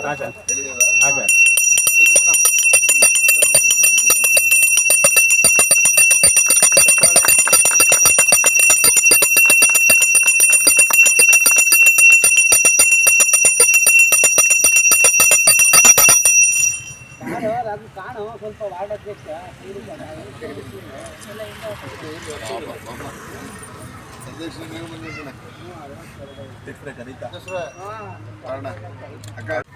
ಹಾಂ ಸರ್ ಹೇಳಿದಾರಾ? ಹಾಂ ಸರ್ ಎಲ್ಲಿ ಮೇಡಮ್? ಕಾಣು ಸ್ವಲ್ಪ ವಾರ್ಡ್ ಅಧ್ಯಕ್ಷ ಸಂದೇಶ ನೀವು ಬಂದಿದ್ದೀರ. ಅಧ್ಯಕ್ಷರೇ, ಕಾರಣ. ಅಕ್ಕ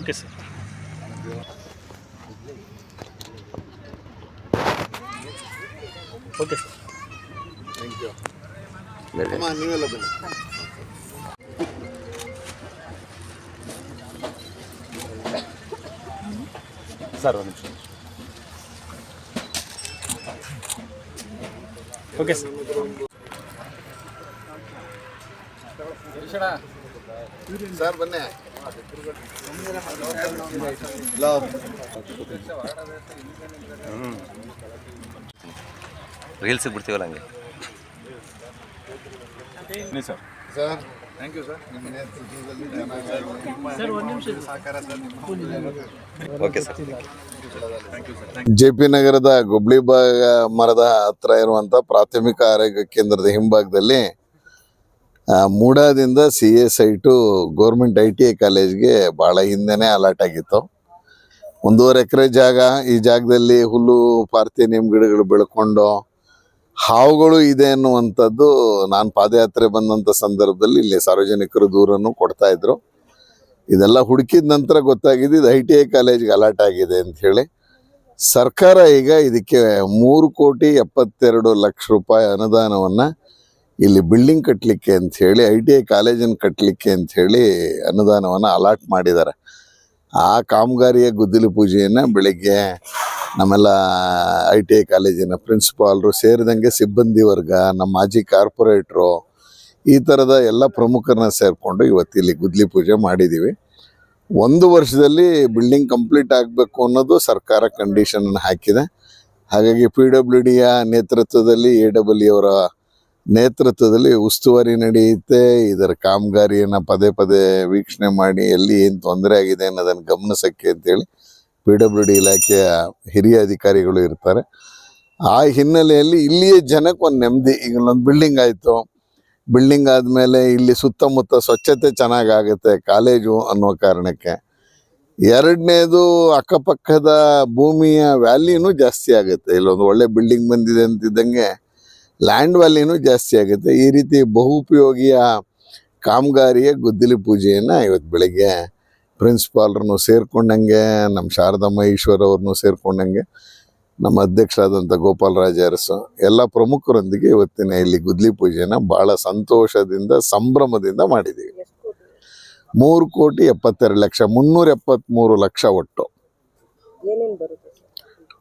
okay sir. Okay sir. Thank you ಅಮ್ಮ ನೀವೆಲ್ಲ ಬನ್ನಿ. ಸರ್ ಒಂದು ನಿಮಿಷ. Okay sir. ಸರ್ ಬನ್ನಿ. ರೀಲ್ಸಿಗೆ ಬಿಡ್ತೀವಲ್ಲ ಹಂಗೆ? ಬನ್ನಿ sir. Sir. Thank you sir ನಿಮ್ಮ ನೇತೃತ್ವದಲ್ಲಿ ಚೆನ್ನಾಗಿ ಸಹಕಾರ sir okay sir J P ನಗರದ ಗುಬ್ಳಿ ಭಾಗ ಮರದ ಹತ್ರ ಇರುವಂತ ಪ್ರಾಥಮಿಕ ಆರೋಗ್ಯ ಕೇಂದ್ರದ ಹಿಂಭಾಗದಲ್ಲಿ ಮೂಡಾದಿಂದ C S I two government I T I ಕಾಲೇಜ್ಗೆ ಭಾಳ ಹಿಂದೆನೇ ಅಲಾಟ್ ಆಗಿತ್ತು. ಒಂದೂವರೆ ಎಕರೆ ಜಾಗ, ಈ ಜಾಗದಲ್ಲಿ ಹುಲ್ಲು ಪಾರ್ಥೇನಿಯಂ ಗಿಡಗಳು ಬೆಳ್ಕೊಂಡು ಹಾವುಗಳು ಇದೆ ಅನ್ನುವಂಥದ್ದು ನಾನು ಪಾದಯಾತ್ರೆ ಬಂದಂಥ ಸಂದರ್ಭದಲ್ಲಿ ಇಲ್ಲಿ ಸಾರ್ವಜನಿಕರು ದೂರನ್ನು ಕೊಡ್ತಾ ಇದ್ರು. ಇದೆಲ್ಲ ಹುಡುಕಿದ ನಂತರ ಗೊತ್ತಾಗಿದೆ ಇದು ಐ ಟಿ ಐ ಕಾಲೇಜ್ಗೆ ಅಲಾಟ್ ಆಗಿದೆ ಅಂತ ಹೇಳಿ. ಸರ್ಕಾರ ಈಗ ಇದಕ್ಕೆ ಮೂರು ಕೋಟಿ ಎಪ್ಪತ್ತೆರಡು ಲಕ್ಷ ರೂಪಾಯಿ ಅನುದಾನವನ್ನು ಇಲ್ಲಿ ಬಿಲ್ಡಿಂಗ್ ಕಟ್ಟಲಿಕ್ಕೆ ಅಂತ ಹೇಳಿ ಐ ಟಿ ಐ ಕಾಲೇಜನ್ನು ಕಟ್ಟಲಿಕ್ಕೆ ಅಂತ ಹೇಳಿ ಅನುದಾನವನ್ನು ಅಲಾಟ್ ಮಾಡಿದ್ದಾರೆ ಆ ಕಾಮಗಾರಿಯ ಗುದ್ದಲಿ ಪೂಜೆಯನ್ನು ಬೆಳಿಗ್ಗೆ ನಮ್ಮೆಲ್ಲ ಐ ಟಿ ಐ ಕಾಲೇಜಿನ ಪ್ರಿನ್ಸಿಪಾಲ್ರು ಸೇರಿದಂಗೆ ಸಿಬ್ಬಂದಿ ವರ್ಗ, ನಮ್ಮ ಮಾಜಿ ಕಾರ್ಪೊರೇಟ್ರು ಈ ಥರದ ಎಲ್ಲ ಪ್ರಮುಖರನ್ನ ಸೇರಿಕೊಂಡು ಇವತ್ತು ಇಲ್ಲಿ ಗುದ್ದಲಿ ಪೂಜೆ ಮಾಡಿದ್ದೀವಿ ಒಂದು ವರ್ಷದಲ್ಲಿ ಬಿಲ್ಡಿಂಗ್ ಕಂಪ್ಲೀಟ್ ಆಗಬೇಕು ಅನ್ನೋದು ಸರ್ಕಾರ ಕಂಡೀಷನನ್ನು ಹಾಕಿದೆ. ಹಾಗಾಗಿ ಪಿ ಡಬ್ಲ್ಯೂ ಡಿಯ ನೇತೃತ್ವದಲ್ಲಿ ಎ ಡಬ್ಲ್ಯೂ ಅವರ ನೇತೃತ್ವದಲ್ಲಿ ಉಸ್ತುವಾರಿ ನಡೆಯುತ್ತೆ. ಇದರ ಕಾಮಗಾರಿಯನ್ನು ಪದೇ ಪದೇ ವೀಕ್ಷಣೆ ಮಾಡಿ ಎಲ್ಲಿ ಏನು ತೊಂದರೆ ಆಗಿದೆ ಅನ್ನೋದನ್ನು ಗಮನಿಸೋಕ್ಕೆ ಅಂತೇಳಿ ಪಿ ಡಬ್ಲ್ಯೂ ಡಿ ಇಲಾಖೆಯ ಹಿರಿಯ ಅಧಿಕಾರಿಗಳು ಇರ್ತಾರೆ. ಆ ಹಿನ್ನೆಲೆಯಲ್ಲಿ ಇಲ್ಲಿಯೇ ಜನಕ್ಕೆ ಒಂದು ನೆಮ್ಮದಿ. ಈಗ ಒಂದು ಬಿಲ್ಡಿಂಗ್ ಆಯಿತು. ಬಿಲ್ಡಿಂಗ್ ಆದಮೇಲೆ ಇಲ್ಲಿ ಸುತ್ತಮುತ್ತ ಸ್ವಚ್ಛತೆ ಚೆನ್ನಾಗಾಗುತ್ತೆ ಕಾಲೇಜು ಅನ್ನೋ ಕಾರಣಕ್ಕೆ. ಎರಡನೇದು ಅಕ್ಕಪಕ್ಕದ ಭೂಮಿಯ ವ್ಯಾಲ್ಯೂನು ಜಾಸ್ತಿ ಆಗುತ್ತೆ. ಇಲ್ಲೊಂದು ಒಳ್ಳೆ ಬಿಲ್ಡಿಂಗ್ ಬಂದಿದೆ ಅಂತಿದ್ದಂಗೆ ಲ್ಯಾಂಡ್ ವ್ಯಾಲ್ಯೂನು ಜಾಸ್ತಿ ಆಗುತ್ತೆ. ಈ ರೀತಿ ಬಹುಪಯೋಗಿಯ ಕಾಮಗಾರಿಯ ಗುದ್ದಲಿ ಪೂಜೆಯನ್ನು ಇವತ್ತು ಬೆಳಗ್ಗೆ ಪ್ರಿನ್ಸಿಪಾಲ್ರನ್ನು ಸೇರ್ಕೊಂಡಂಗೆ ನಮ್ಮ ಶಾರದಮ್ಮ ಈಶ್ವರ್ ಅವ್ರನ್ನೂ ಸೇರ್ಕೊಂಡಂಗೆ ನಮ್ಮ ಅಧ್ಯಕ್ಷರಾದಂಥ ಗೋಪಾಲರಾಜ್ ಅರಸು ಎಲ್ಲ ಪ್ರಮುಖರೊಂದಿಗೆ ಇವತ್ತಿನ ಇಲ್ಲಿ ಗುದ್ಲಿ ಪೂಜೆನ ಭಾಳ ಸಂತೋಷದಿಂದ ಸಂಭ್ರಮದಿಂದ ಮಾಡಿದ್ದೀವಿ. ಮೂರು ಕೋಟಿ ಎಪ್ಪತ್ತೆರಡು ಲಕ್ಷ ಮುನ್ನೂರ ಎಪ್ಪತ್ತ್ಮೂರು ಲಕ್ಷ ಒಟ್ಟು.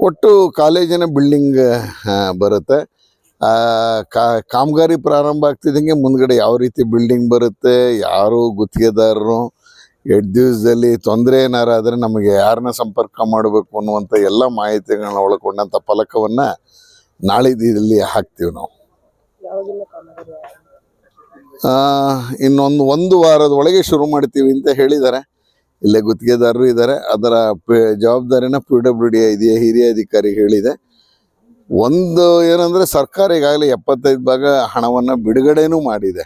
ಒಟ್ಟು ಕಾಲೇಜಿನ ಬಿಲ್ಡಿಂಗ್ ಬರುತ್ತೆ. ಕಾಮಗಾರಿ ಪ್ರಾರಂಭ ಆಗ್ತಿದ್ದಂಗೆ ಮುಂದ್ಗಡೆ ಯಾವ ರೀತಿ ಬಿಲ್ಡಿಂಗ್ ಬರುತ್ತೆ, ಯಾರು ಗುತ್ತಿಗೆದಾರರು ಎರಡು ದಿವಸದಲ್ಲಿ ತೊಂದರೆ ಏನಾರಾದರೆ ನಮಗೆ ಯಾರನ್ನ ಸಂಪರ್ಕ ಮಾಡಬೇಕು ಅನ್ನುವಂಥ ಎಲ್ಲ ಮಾಹಿತಿಗಳನ್ನ ಒಳಗೊಂಡಂಥ ಫಲಕವನ್ನು ನಾಳಿದಲ್ಲಿ ಹಾಕ್ತೀವಿ ನಾವು. ಇನ್ನೊಂದು ಒಂದು ವಾರದ ಒಳಗೆ ಶುರು ಮಾಡ್ತೀವಿ ಅಂತ ಹೇಳಿದ್ದಾರೆ. ಇಲ್ಲೇ ಗುತ್ತಿಗೆದಾರರು ಇದ್ದಾರೆ. ಅದರ ಪಿ- ಜವಾಬ್ದಾರಿನ ಪಿ ಡಬ್ಲ್ಯೂ ಡಿ ಐ ಹಿರಿಯ ಅಧಿಕಾರಿ ಹೇಳಿದೆ. ಒಂದು ಏನಂದರೆ ಸರ್ಕಾರ ಈಗಾಗಲೇ ಎಪ್ಪತ್ತೈದು ಭಾಗ ಹಣವನ್ನು ಬಿಡುಗಡೆನೂ ಮಾಡಿದೆ.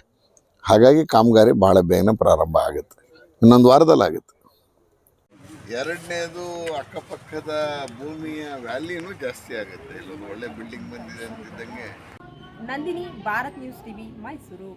ಹಾಗಾಗಿ ಕಾಮಗಾರಿ ಭಾಳ ಬೇಗನೆ ಪ್ರಾರಂಭ ಆಗುತ್ತೆ. ಇನ್ನೊಂದು ವಾರದಲ್ಲಿ ಆಗುತ್ತೆ ಎರಡನೇದು ಅಕ್ಕಪಕ್ಕದ ಭೂಮಿಯ ವ್ಯಾಲ್ಯೂನು ಜಾಸ್ತಿ ಆಗುತ್ತೆ. ಇಲ್ಲೊಂದು ಒಳ್ಳೆ ಬಿಲ್ಡಿಂಗ್ ಬಂದಿದೆ ಅಂತಿದ್ದಂಗೆ. Nandini Bharat news TV Mysuru.